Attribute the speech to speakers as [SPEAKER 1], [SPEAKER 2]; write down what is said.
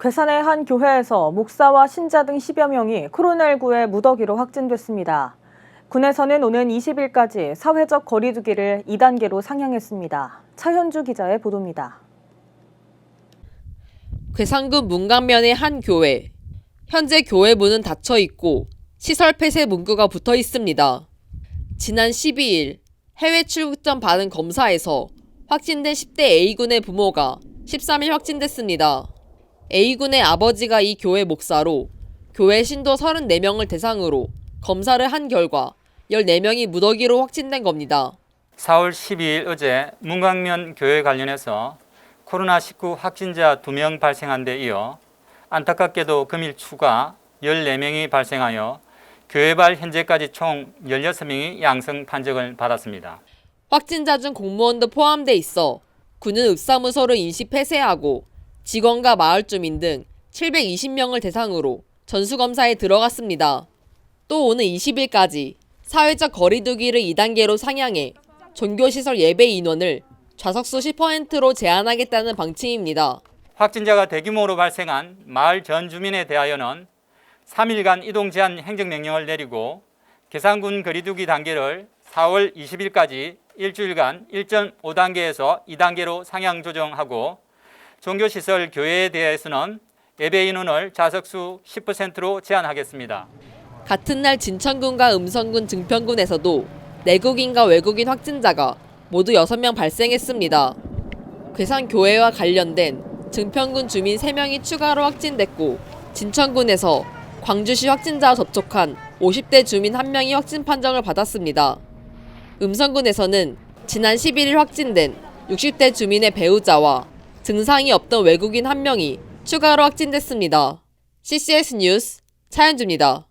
[SPEAKER 1] 괴산의 한 교회에서 목사와 신자 등 10여 명이 코로나19에 무더기로 확진됐습니다. 군에서는 오는 20일까지 사회적 거리두기를 2단계로 상향했습니다. 차현주 기자의 보도입니다.
[SPEAKER 2] 괴산군 문강면의 한 교회. 현재 교회 문은 닫혀 있고 시설 폐쇄 문구가 붙어 있습니다. 지난 12일 해외 출국 전 받은 검사에서 확진된 10대 A군의 부모가 13일 확진됐습니다. A군의 아버지가 이 교회 목사로 교회 신도 34명을 대상으로 검사를 한 결과 14명이 무더기로 확진된 겁니다.
[SPEAKER 3] 4월 12일 어제 문광면 교회 관련해서 코로나19 확진자 2명 발생한 데 이어 안타깝게도 금일 추가 14명이 발생하여 교회발 현재까지 총 16명이 양성 판정을 받았습니다.
[SPEAKER 2] 확진자 중 공무원도 포함돼 있어 군은 읍사무소를 임시 폐쇄하고 직원과 마을 주민 등 720명을 대상으로 전수검사에 들어갔습니다. 또 오는 20일까지 사회적 거리두기를 2단계로 상향해 종교시설 예배 인원을 좌석수 10%로 제한하겠다는 방침입니다.
[SPEAKER 3] 확진자가 대규모로 발생한 마을 전 주민에 대하여는 3일간 이동 제한 행정명령을 내리고 계산군 거리두기 단계를 4월 20일까지 일주일간 1.5단계에서 2단계로 상향 조정하고 종교시설 교회에 대해서는 예배 인원을 좌석수 10%로 제한하겠습니다.
[SPEAKER 2] 같은 날 진천군과 음성군 증평군에서도 내국인과 외국인 확진자가 모두 6명 발생했습니다. 괴산교회와 관련된 증평군 주민 3명이 추가로 확진됐고 진천군에서 광주시 확진자와 접촉한 50대 주민 1명이 확진 판정을 받았습니다. 음성군에서는 지난 11일 확진된 60대 주민의 배우자와 증상이 없던 외국인 1명이 추가로 확진됐습니다. CCS 뉴스 차현주입니다.